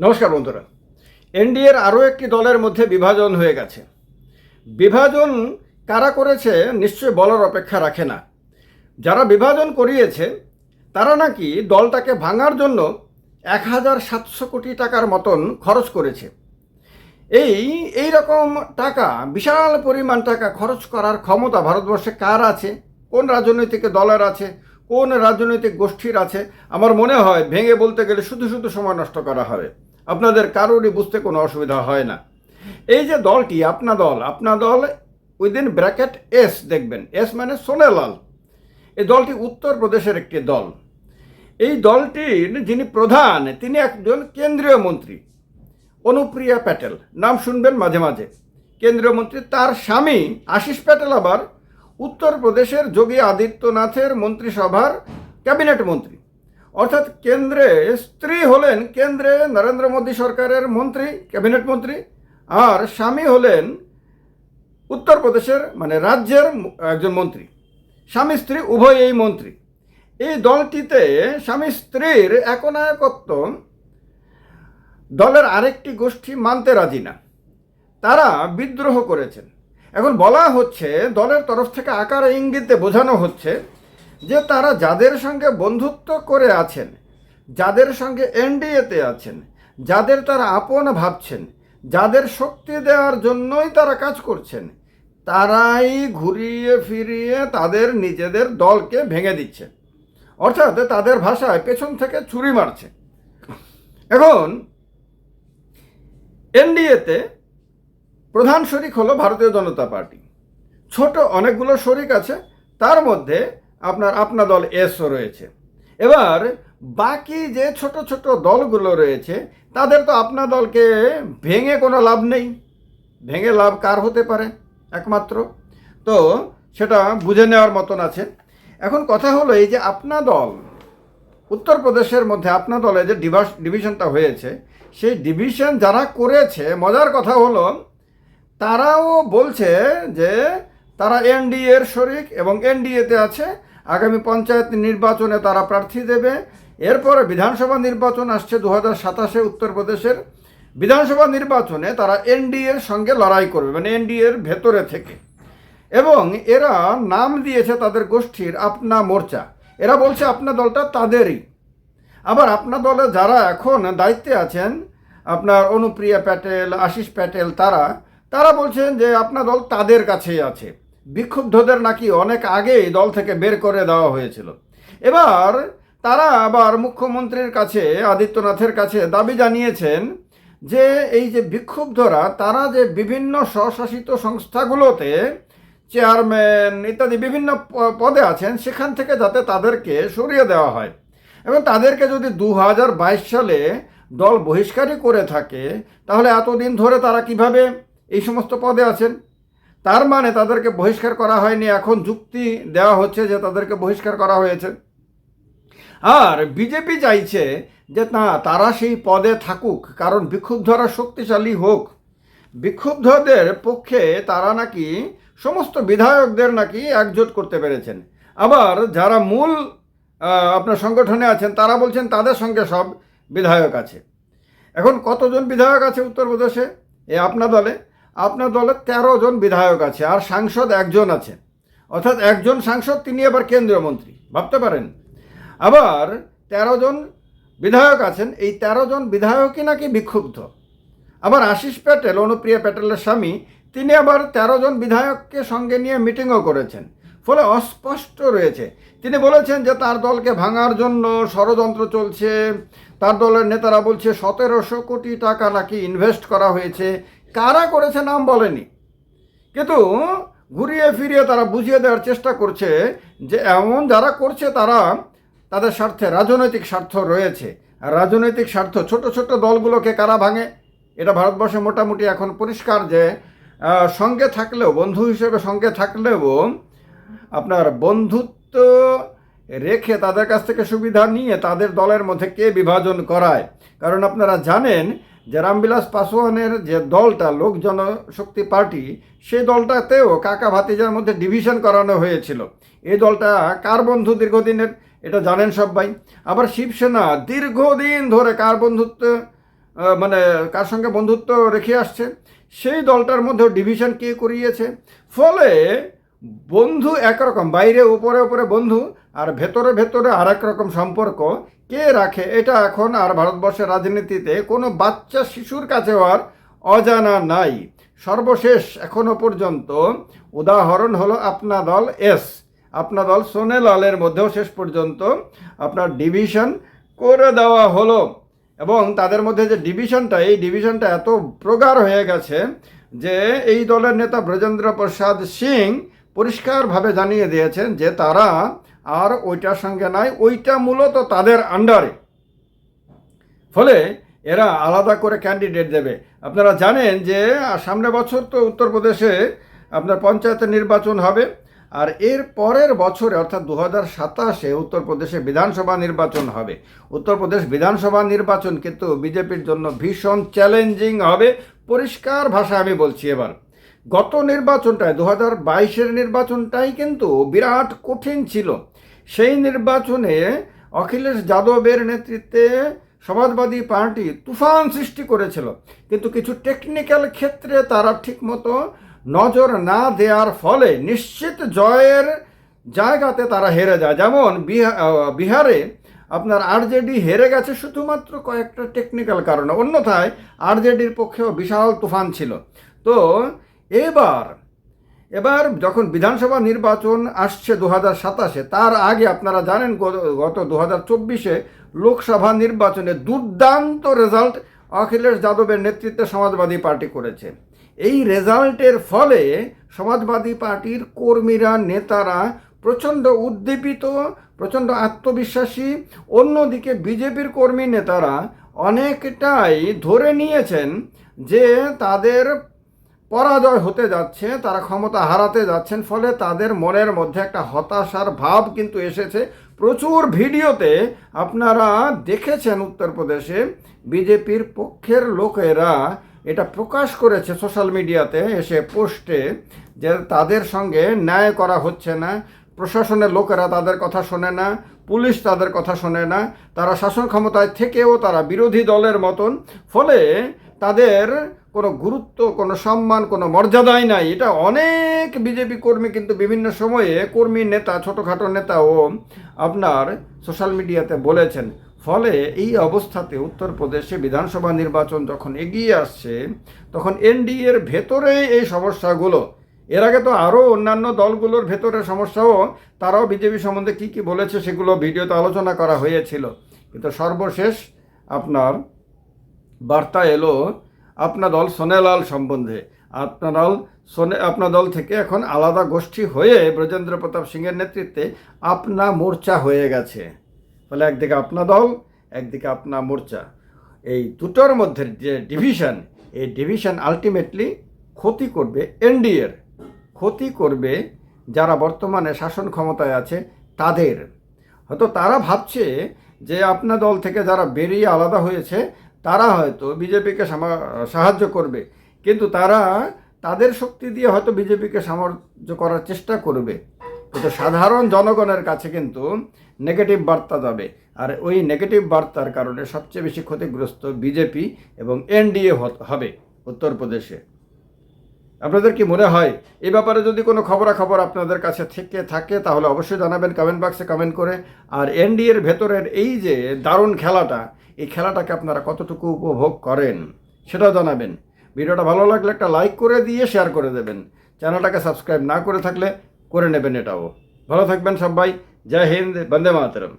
নমস্কার বন্ধুরা। এনডিএর আরও একটি দলের মধ্যে বিভাজন হয়ে গেছে। বিভাজন কারা করেছে নিশ্চয় বলার অপেক্ষা রাখে না। যারা বিভাজন করিয়েছে, তারা নাকি দলটাকে ভাঙার জন্য এক হাজার সাতশো কোটি টাকার মতন খরচ করেছে। এই এই রকম টাকা, বিশাল পরিমাণ টাকা খরচ করার ক্ষমতা ভারতবর্ষে কার আছে? কোন রাজনৈতিক দলের আছে? কোন রাজনৈতিক গোষ্ঠীর আছে? আমার মনে হয় ভেঙে বলতে গেলে শুধু শুধু সময় নষ্ট করা হবে। আপনাদের কারোরই বুঝতে কোনো অসুবিধা হয় না। এই যে দলটি, Apna Dal Apna Dal within bracket S দেখবেন। এস মানে সোনেলাল এই দলটি উত্তরপ্রদেশের একটি দল। এই দলটির যিনি প্রধান, তিনি একজন কেন্দ্রীয় মন্ত্রী, অনুপ্রিয়া প্যাটেল। নাম শুনবেন মাঝে মাঝে। কেন্দ্রীয় মন্ত্রী, তার স্বামী আশিস প্যাটেল আবার উত্তরপ্রদেশের যোগী আদিত্যনাথের মন্ত্রিসভার ক্যাবিনেট মন্ত্রী। অর্থাৎ কেন্দ্রে স্ত্রী হলেন কেন্দ্রে নরেন্দ্র মোদী সরকারের মন্ত্রী, ক্যাবিনেট মন্ত্রী, আর স্বামী হলেন উত্তরপ্রদেশের মানে রাজ্যের একজন মন্ত্রী। স্বামী স্ত্রী উভয় এই মন্ত্রী। এই দলটিতে স্বামী স্ত্রীর একনায়কত্ব দলের আরেকটি গোষ্ঠী মানতে রাজি না। তারা বিদ্রোহ করেছেন। এখন বলা হচ্ছে, দলের তরফ থেকে আকার ইঙ্গিতে বোঝানো হচ্ছে যে তারা যাদের সঙ্গে বন্ধুত্ব করে আছেন, যাদের সঙ্গে এনডিএতে আছেন, যাদের তারা আপন ভাবছেন, যাদের শক্তি দেওয়ার জন্যই তারা কাজ করছেন, তারাই ঘুরিয়ে ফিরিয়ে তাদের নিজেদের দলকে ভেঙে দিচ্ছে। অর্থাৎ তাদের ভাষায় পেছন থেকে ছুরি মারছে। এখন এনডিএতে প্রধান শরিক হলো ভারতীয় জনতা পার্টি। ছোট অনেকগুলো শরিক আছে, তার মধ্যে আপনার আপনা দল এসও রয়েছে। এবার বাকি যে ছোট ছোট দলগুলো রয়েছে, তাদের তো আপনা দলকে ভেঙে কোনো লাভ নেই। ভেঙে লাভ কার হতে পারে? একমাত্র। তো সেটা বুঝে নেওয়ার মতন আছে। এখন কথা হলো এই যে আপনা দল উত্তরপ্রদেশের মধ্যে আপনা দলে যে ডিভাস ডিভিশনটা হয়েছে, সেই ডিভিশন যারা করেছে, মজার কথা হলো, তারাও বলছে যে তারা এনডিএর শরিক এবং এনডিএতে আছে আগামী পঞ্চায়েত নির্বাচনে তারা প্রার্থী দেবে। এরপরে বিধানসভা নির্বাচন আসছে দু হাজার সাতাশে উত্তরপ্রদেশের। বিধানসভা নির্বাচনে তারা এনডিএর সঙ্গে লড়াই করবে মানে এনডিএর ভেতরে থেকে। এবং এরা নাম দিয়েছে তাদের গোষ্ঠীর আপনা মোর্চা। এরা বলছে আপনা দলটা তাদেরই। আবার আপনার দলে যারা এখন দায়িত্বে আছেন, আপনার অনুপ্রিয়া প্যাটেল, আশিস প্যাটেল, তারা তারা বলছেন যে আপনার দল তাদের কাছেই আছে। বিক্ষুব্ধদের নাকি অনেক আগেই দল থেকে বের করে দেওয়া হয়েছিল। এবার তারা আবার মুখ্যমন্ত্রীর কাছে, আদিত্যনাথের কাছে দাবি জানিয়েছেন যে এই যে বিক্ষুব্ধরা, তারা যে বিভিন্ন স্বশাসিত সংস্থাগুলোতে চেয়ারম্যান ইত্যাদি বিভিন্ন পদে আছেন, সেখান থেকে যাতে তাদেরকে সরিয়ে দেওয়া হয়। এবং তাদেরকে যদি দু হাজার বাইশ সালে দল বহিষ্কারই করে থাকে, তাহলে এতদিন ধরে তারা কীভাবে এই সমস্ত পদে আছেন? তার মানে তাদেরকে বহিষ্কার করা হয়নি। এখন যুক্তি দেওয়া হচ্ছে যে তাদেরকে বহিষ্কার করা হয়েছে। আর বিজেপি চাইছে যে না, তারা সেই পদে থাকুক, কারণ বিক্ষুব্ধরা শক্তিশালী হোক। বিক্ষুব্ধদের পক্ষে তারা নাকি সমস্ত বিধায়কদের নাকি একজোট করতে পেরেছেন। আবার যারা মূল আপনার সংগঠনে আছেন, তারা বলছেন তাদের সঙ্গে সব বিধায়ক আছে। এখন কতজন বিধায়ক আছে উত্তরপ্রদেশে এ আপনার দলে? আপনার দলে তেরো জন বিধায়ক আছে আর সাংসদ একজন আছে। অর্থাৎ একজন সাংসদ তিনি আবার কেন্দ্রীয় মন্ত্রী। ভাবতে পারেন। আবার তেরো জন বিধায়ক আছেন, এই তেরো জন বিধায়কই নাকি বিক্ষুব্ধ। আবার আশিস প্যাটেল, অনুপ্রিয়া প্যাটেলের স্বামী, তিনি আবার তেরো জন বিধায়ককে সঙ্গে নিয়ে মিটিংও করেছেন। ফলে অস্পষ্ট রয়েছে। তিনি বলেছেন যে তার দলকে ভাঙার জন্য ষড়যন্ত্র চলছে, তার দলের নেতারা বলছে সতেরোশো কোটি টাকা নাকি ইনভেস্ট করা হয়েছে কারা করেছে নাম বলেনি। কিন্তু ঘুরিয়ে ফিরিয়ে তারা বুঝিয়ে দেওয়ার চেষ্টা করছে যে এমন যারা করছে তারা তাদের স্বার্থে রাজনৈতিক স্বার্থ রয়েছে। আর রাজনৈতিক স্বার্থ ছোট ছোট দলগুলোকে কারা ভাঙে? এটা ভারতবর্ষে মোটামুটি এখন পরিষ্কার যে সঙ্গে থাকলেও, বন্ধু হিসেবে সঙ্গে থাকলেও আপনার বন্ধুত্ব রেখে তাদের কাছ থেকে সুবিধা নিয়ে তাদের দলের মধ্যে কে বিভাজন করায়? কারণ আপনারা জানেন যে রামবিলাস পাসোয়ানের যে দলটা, লোক জনশক্তি পার্টি, সেই দলটাতেও কাকা ভাতিজার মধ্যে ডিভিশন করানো হয়েছিল। এই দলটা কার বন্ধু দীর্ঘদিনের, এটা জানেন সবাই আবার শিবসেনা দীর্ঘদিন ধরে কার বন্ধুত্ব মানে কার সঙ্গে বন্ধুত্ব রেখে আসছে, সেই দলটার মধ্যেও ডিভিশন কে করিয়েছে। ফলে বন্ধু একরকম, বাইরে, উপরে উপরে বন্ধু আর ভেতরে ভেতরে আর রকম সম্পর্ক। কে রাখে? এটা এখন আর ভারতবর্ষের রাজনীতিতে কোনো বাচ্চা শিশুর কাছেও আর অজানা নাই। সর্বশেষ এখনও পর্যন্ত উদাহরণ হলো আপনা দল এস। আপনা দল সোনেলালের মধ্যেও শেষ পর্যন্ত আপনার ডিভিশন করে দেওয়া হলো। এবং তাদের মধ্যে যে ডিভিশনটা, এই ডিভিশনটা এত প্রগাঢ় হয়ে গেছে যে এই দলের নেতা ব্রজেন্দ্র প্রসাদ সিং পরিষ্কারভাবে জানিয়ে দিয়েছেন যে তারা আর ওইটার সঙ্গে নাই, ওইটা মূলত তাদের আন্ডারে ফলে এরা আলাদা করে ক্যান্ডিডেট দেবে। আপনারা জানেন যে সামনে বছর তো উত্তরপ্রদেশে আপনার পঞ্চায়েতের নির্বাচন হবে, আর এর পরের বছরে, অর্থাৎ দু হাজার সাতাশে উত্তরপ্রদেশে বিধানসভা নির্বাচন হবে। উত্তরপ্রদেশ বিধানসভা নির্বাচন কিন্তু বিজেপির জন্য ভীষণ চ্যালেঞ্জিং হবে, পরিষ্কার ভাষায় আমি বলছি এবার। গত নির্বাচনটায় দু হাজার বাইশের নির্বাচনটাই কিন্তু বিরাট কঠিন ছিল। সেই নির্বাচনে অখিলেশ যাদবের নেতৃত্বে সমাজবাদী পার্টি তুফান সৃষ্টি করেছিল। কিন্তু কিছু টেকনিক্যাল ক্ষেত্রে তারা ঠিকমতো নজর না দেওয়ার ফলে নিশ্চিত জয়ের জায়গাতে তারা হেরে যায়। যেমন বিহা- বিহারে আপনার আরজেডি হেরে গেছে শুধুমাত্র কয়েকটা টেকনিক্যাল কারণে। অন্যথায় আরজেডির পক্ষেও বিশাল তুফান ছিল। তো এবার এবার যখন বিধানসভা নির্বাচন আসছে দু হাজার সাতাশে, তার আগে আপনারা জানেন গত- দু হাজার চব্বিশে লোকসভা নির্বাচনে দুর্দান্ত রেজাল্ট অখিলেশ যাদবের নেতৃত্বে সমাজবাদী পার্টি করেছে। এই রেজাল্টের ফলে সমাজবাদী পার্টির কর্মীরা, নেতারা প্রচণ্ড উদ্দীপিত, প্রচণ্ড আত্মবিশ্বাসী। অন্যদিকে বিজেপির কর্মী নেতারা অনেকটাই ধরে নিয়েছেন যে তাদের পরাজয় হতে যাচ্ছে, তারা ক্ষমতা হারাতে যাচ্ছেন, ফলে তাদের মনের মধ্যে একটা হতাশার ভাব কিন্তু এসেছে। প্রচুর ভিডিওতে আপনারা দেখেছেন উত্তরপ্রদেশে বিজেপির পক্ষের লোকেরা এটা প্রকাশ করেছে সোশ্যাল মিডিয়াতে, এসে পোস্টে, যে তাদের সঙ্গে ন্যায় করা হচ্ছে না, প্রশাসনের লোকেরা তাদের কথা শোনে না, পুলিশ তাদের কথা শোনে না, তারা শাসন ক্ষমতায় থেকেও তারা বিরোধী দলের মতন, ফলে তাদের কোনো গুরুত্ব, কোনো সম্মান, কোনো মর্যাদাই নাই। এটা অনেক বিজেপি কর্মী কিন্তু বিভিন্ন সময়ে কর্মী নেতা, ছোটোখাটো নেতাও আপনার সোশ্যাল মিডিয়াতে বলেছেন। ফলে এই অবস্থাতে উত্তরপ্রদেশে বিধানসভা নির্বাচন যখন এগিয়ে আসছে, তখন এনডিএর ভেতরে এই সমস্যাগুলো। এর আগে তো আরও অন্যান্য দলগুলোর ভেতরে সমস্যাও, তারাও বিজেপি সম্বন্ধে কী কী বলেছে সেগুলো ভিডিওতে আলোচনা করা হয়েছিল। কিন্তু সর্বশেষ আপনার বার্তা এলো আপনা দল সোনেলাল সম্বন্ধে। আপনা দল সোনে আপনা দল থেকে এখন আলাদা গোষ্ঠী হয়ে ব্রজেন্দ্র প্রতাপ সিংয়ের নেতৃত্বে আপনা মোর্চা হয়ে গেছে। ফলে একদিকে আপনা দল, একদিকে আপনা মোর্চা। এই দুটোর মধ্যে যে ডিভিশন, এই ডিভিশন আলটিমেটলি ক্ষতি করবে এনডিএর। ক্ষতি করবে যারা বর্তমানে শাসন ক্ষমতায় আছে, তাদের। হয়তো তারা ভাবছে যে আপনা দল থেকে যারা বেরিয়ে আলাদা হয়েছে তারা হয়তো বিজেপিকে সাহায্য করবে। কিন্তু তারা তাদের শক্তি দিয়ে হয়তো বিজেপিকে সাহায্য করার চেষ্টা করবে। কিন্তু সাধারণ জনগণের কাছে কিন্তু নেগেটিভ বার্তা যাবে। আর ওই নেগেটিভ বার্তার কারণে সবচেয়ে বেশি ক্ষতিগ্রস্ত বিজেপি এবং এনডিএ হবে উত্তরপ্রদেশে। আপনাদের কি মনে হয়? এই ব্যাপারে যদি কোনো খবরাখবর আপনাদের কাছে থেকে থাকে, তাহলে অবশ্যই জানাবেন কমেন্ট বক্সে কমেন্ট করে। আর এনডিএর ভেতরের এই যে দারুণ খেলাটা এই খেলাটাকে আপনারা কতটুকু উপভোগ করেন সেটাও জানাবেন। ভিডিওটা ভালো লাগলে একটা লাইক করে দিয়ে শেয়ার করে দেবেন। চ্যানেলটাকে সাবস্ক্রাইব না করে থাকলে করে নেবেন এটাও। ভালো থাকবেন সবাই। জয় হিন্দ, বন্দে মাতরম।